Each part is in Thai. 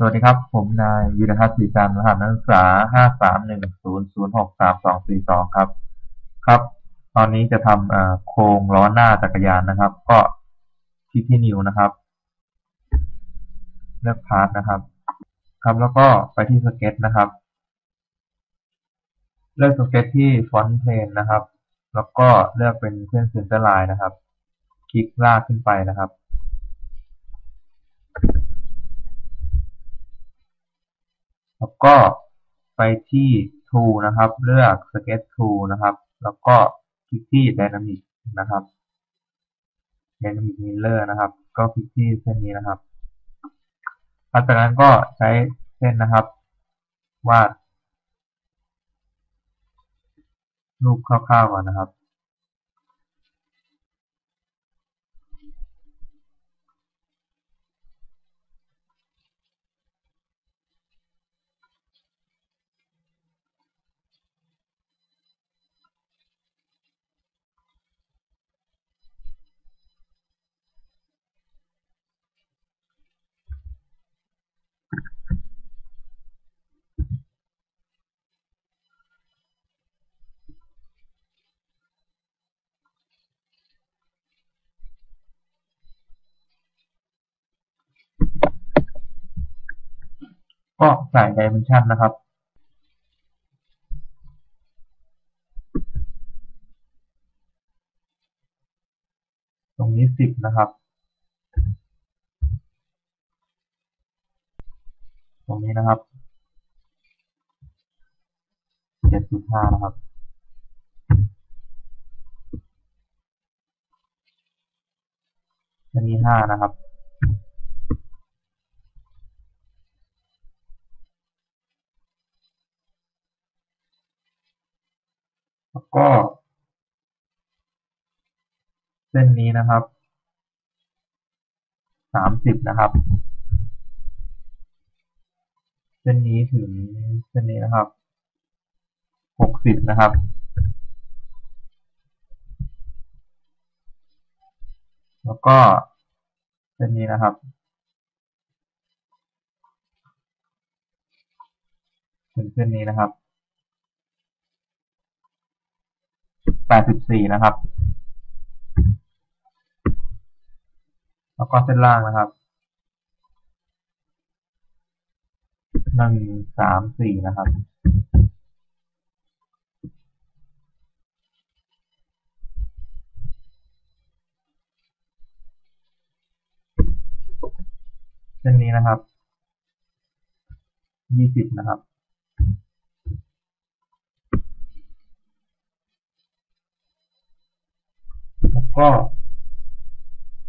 สวัสดีครับ ผมนายวีรทัศน์ศรีจันทร์รหัสนักศึกษาห้าสามหนึ่งศูนย์ศูนย์หกสามสองสี่สองครับ ครับ ตอนนี้จะทำโครงล้อหน้าจักรยานนะครับ ก็คลิกที่นิ้วนะครับ เลือกพาร์ทนะครับ ครับ แล้วก็ไปที่สเก็ตนะครับ เลือกสเก็ตที่ฟอนต์เพลนนะครับ แล้วก็เลือกเป็นเส้นเซนเตอร์ไลน์นะครับ คลิกลากขึ้นไปนะครับ แล้วก็ไปที่ Tool นะครับ เลือก Sketch Tool นะครับ แล้วก็คลิกที่ Dynamic นะครับ Dynamic Mirror นะครับ ก็คลิกที่เส้นนี้นะครับหลังจากนั้นก็ใช้เส้นนะครับวาดรูปคร่าวๆก่อนนะครับ ก็ใส่ Dimension นะครับ ตรงนี้สิบนะครับ ตรงนี้นะครับเจ็ดจุดห้านะครับอันนี้ห้านะครับ แล้ว ก็ เส้นนี้นะครับสามสิบนะครับ เส้นนี้ถึงเส้นนี้นะครับหกสิบนะครับแล้วก็เส้นนี้นะครับ ถึงเส้นนี้นะครับ แปดสิบสี่นะครับ แล้วก็เส้นล่างนะครับหนึ่งสามสี่นะครับ เส้นนี้นะครับยี่สิบนะครับ แล้ว ก็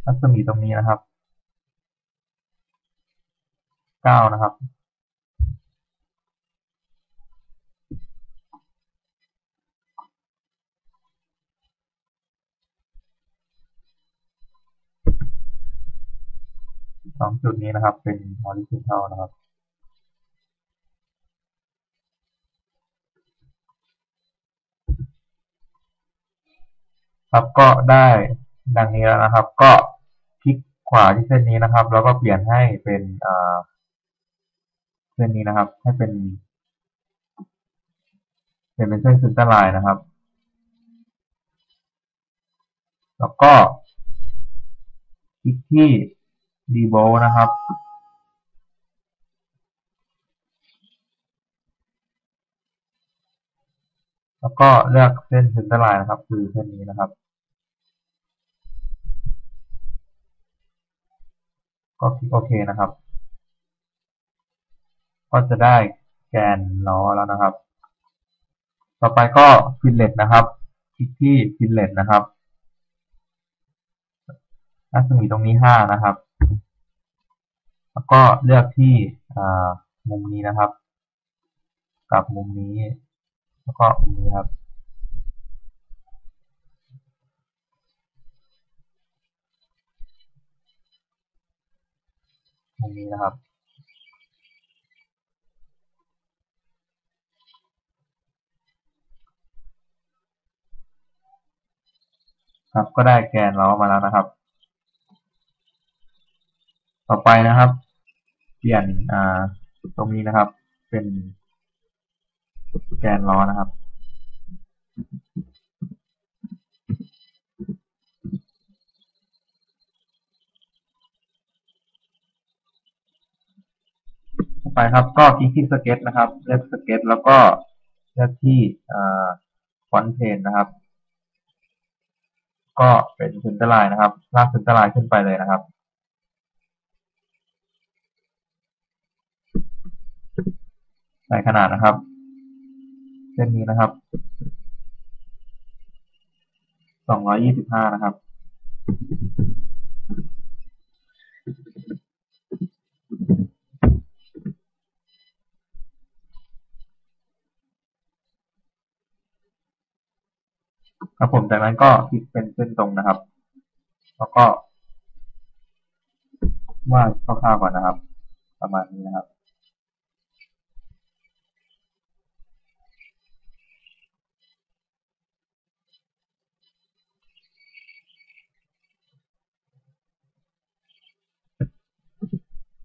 รัศมีตรงนี้นะครับเก้านะครับ สองจุดนี้นะครับ เป็น horizontal นะครับ ครับก็ได้ดังนี้แล้วนะครับ ก็คลิกขวาที่เส้นนี้นะครับ แล้วก็เปลี่ยนให้เป็นเส้นนี้นะครับ ให้เป็นเปลี่ยนเป็นเส้นเซนเตอร์ไลน์นะครับ แล้วก็คลิกที่ Debo นะครับ แล้วก็เลือกเส้นเซนเตอร์ไลน์นะครับ คือเส้นนี้นะครับ ก็คลิกโอเคนะครับ ก็จะได้แกนล้อแล้วนะครับ ต่อไปก็ฟิลเลตนะครับ คลิกที่ฟิลเลตนะครับรัศมีตรงนี้ห้านะครับ แล้วก็เลือกที่มุมนี้นะครับ กับมุมนี้ แล้วก็นี้ครับมุมนี้นะครับครับก็ได้แกนล้อมาแล้วนะครับ ต่อไปนะครับ เปลี่ยนอ่าตรงนี้นะครับ เป็น แกนล้อนะครับ ไปครับ ก็คลิกที่สเก็ตนะครับ เลือกสเก็ตแล้วก็เลือกที่ฟอนต์เพนนะครับ ก็เป็นเซนเตอร์ไลน์นะครับ ลากเซนเตอร์ไลน์ขึ้นไปเลยนะครับใส่ขนาดนะครับ ส้นนี้นะครับสองร้อยยี่สิบห้านะครับ ครับผมจากนั้นก็คลิกเป็นเส้นตรงนะครับ แล้วก็วาดคร่าวๆก่อนนะครับ ประมาณนี้นะครับ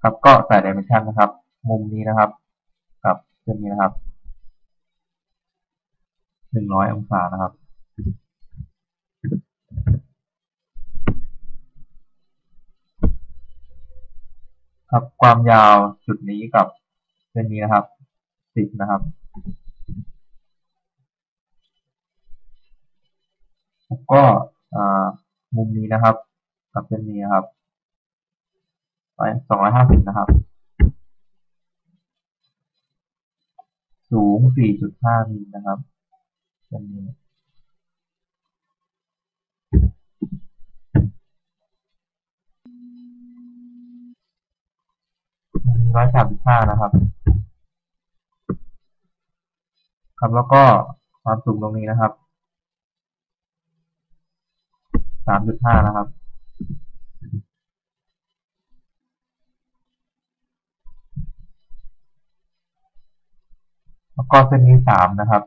ครับก็ใส่ดิเมนชันนะครับ มุมนี้นะครับกับเส้นนี้นะครับหนึ่งร้อยองศานะครับครับความยาวจุดนี้กับเส้นนี้นะครับสิบนะครับแล้วก็มุมนี้นะครับ กับเส้นนี้นะครับ ไปสองร้อยห้าสิบนะครับ สูงสี่จุดห้ามิลนะครับเส้นนี้ร้อยสามสิบห้านะครับ ครับแล้วก็ความสูงตรงนี้นะครับสามจุดห้านะครับ แล้ว ก็เส้นนี้สามนะครับ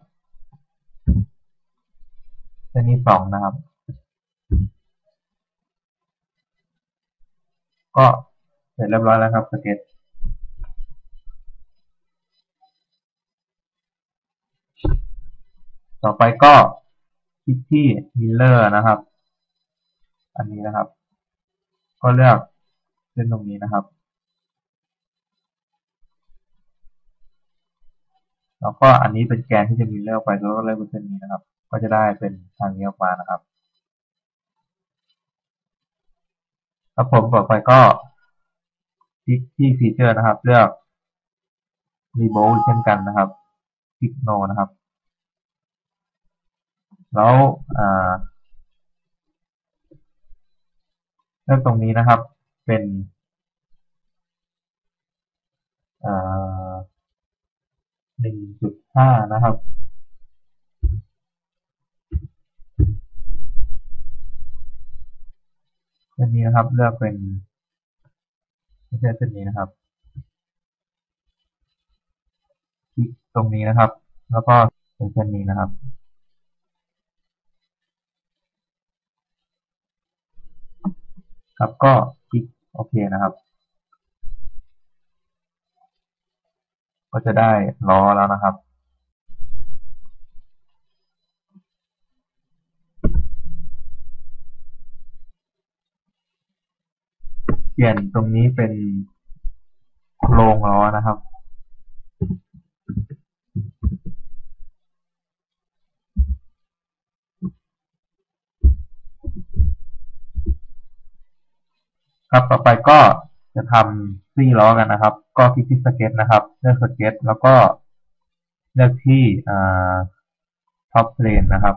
เส้นนี้สองนะครับ ก็เสร็จเรียบร้อยแล้วครับสเก็ตต่อไปก็คลิกที่มิลเลอร์นะครับ อันนี้นะครับ ก็เลือกเส้นตรงนี้นะครับ แล้วก็อันนี้เป็นแกนที่จะมิลเลอร์ไปแล้วก็เลือกเป็นเส้นนี้นะครับ ก็จะได้เป็นทางนี้ออกมานะครับครับผมต่อไปก็คลิกที่ฟีเจอร์นะครับ เลือก Rebold เช่นกันนะครับ คลิก No นะครับ แล้วเลือกตรงนี้นะครับ เป็นอ่า หนึ่งจุดห้านะครับ เส้นนี้นะครับเลือกเป็นไม่ใช่เส้นนี้นะครับคลิกตรงนี้นะครับ แล้วก็เป็นเส้นนี้นะครับครับก็คลิกโอเคนะครับ ก็จะได้ล้อแล้วนะครับ เปลี่ยนตรงนี้เป็นโครงล้อนะครับครับต่อไปก็จะทำ ซี่ล้อกันนะครับ ก็คลิกที่สเก็ตนะครับ เลือกสเก็ตแล้วก็เลือกที่ท็อปเพลนนะครับ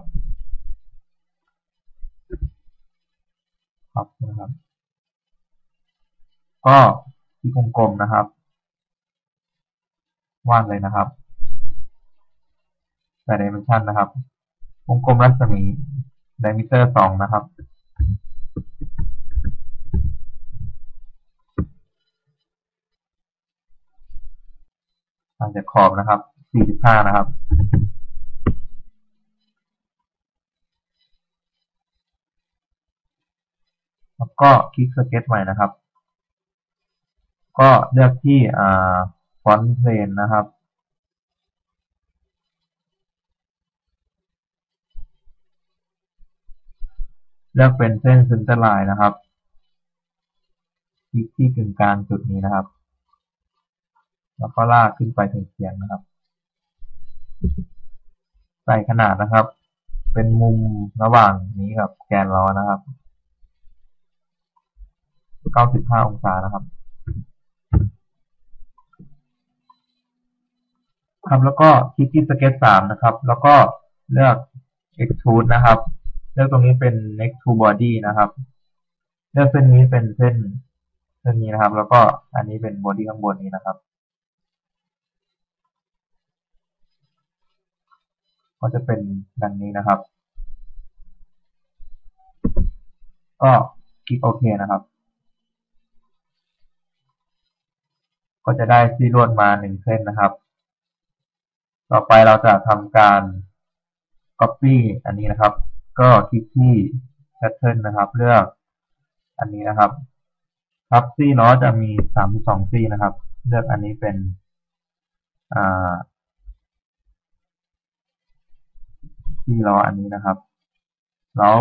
ครับนะครับ ก็ที่กลมๆนะครับวาดเลยนะครับใส่ดิเมนชันนะครับ วงกลมรัศมีไดมิเตอร์สองนะครับ ห่างจากขอบนะครับ 45 นะครับ แล้วก็คลิกสเก็ตใหม่นะครับ ก็เลือกที่อ่าฟอนต์เพลนนะครับเลือกเป็นเส้นเซนเตอร์ไลน์นะครับคลิกที่กึ่งกลางจุดนี้นะครับ แล้วก็ลากขึ้นไปถึงเขียงนะครับใส่ขนาดนะครับ เป็นมุมระหว่างนี้กับแกนล้อนะครับ95องศานะครับครับแล้วก็คลิกที่สเก็ต3นะครับ แล้วก็เลือก extrude นะครับ เลือกตรงนี้เป็น next to body นะครับ เลือกเส้นนี้เป็นเส้นเส้นนี้นะครับ แล้วก็อันนี้เป็น body ข้างบนนี้นะครับ ก็จะเป็นดังนี้นะครับ ก็คลิกโอเคนะครับ ก็จะได้ซี่ลวดมาหนึ่งเส้นนะครับ ต่อไปเราจะทำการ copy อันนี้นะครับ ก็คลิกที่ pattern นะครับ เลือกอันนี้นะครับครับซี่ล้อจะมีสามสองซี่นะครับ เลือกอันนี้เป็นอ่า ซี่ล้ออันนี้นะครับ แล้ว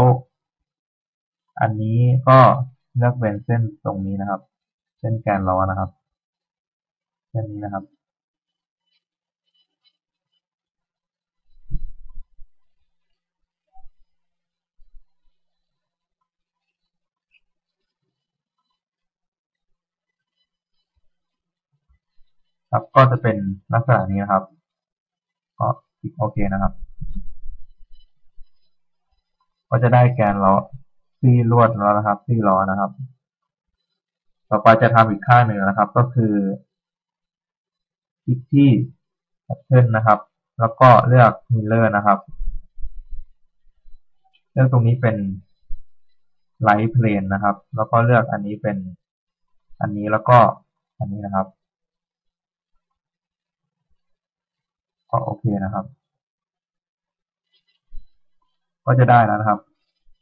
อันนี้ก็เลือกเป็นเส้นตรงนี้นะครับ เส้นแกนล้อนะครับ เส้นนี้นะครับ ครับก็จะเป็นลักษณะนี้นะครับ ก็คลิกโอเคนะครับ ก็จะได้แกนล้อซี่ลวดแล้วนะครับ ซี่ล้อนะครับ ต่อไปจะทำอีกข้างหนึ่งนะครับ ก็คือคลิกที่ pattern นะครับ แล้วก็เลือก mirror นะครับ เลือกตรงนี้เป็น light plane นะครับ แล้วก็เลือกอันนี้เป็นอันนี้แล้วก็อันนี้นะครับก็โอเคนะครับ ก็จะได้แล้วนะครับ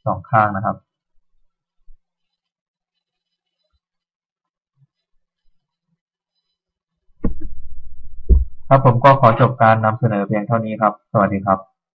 สองข้างนะครับ ครับผมก็ขอจบการนำเสนอเพียงเท่านี้ครับ สวัสดีครับ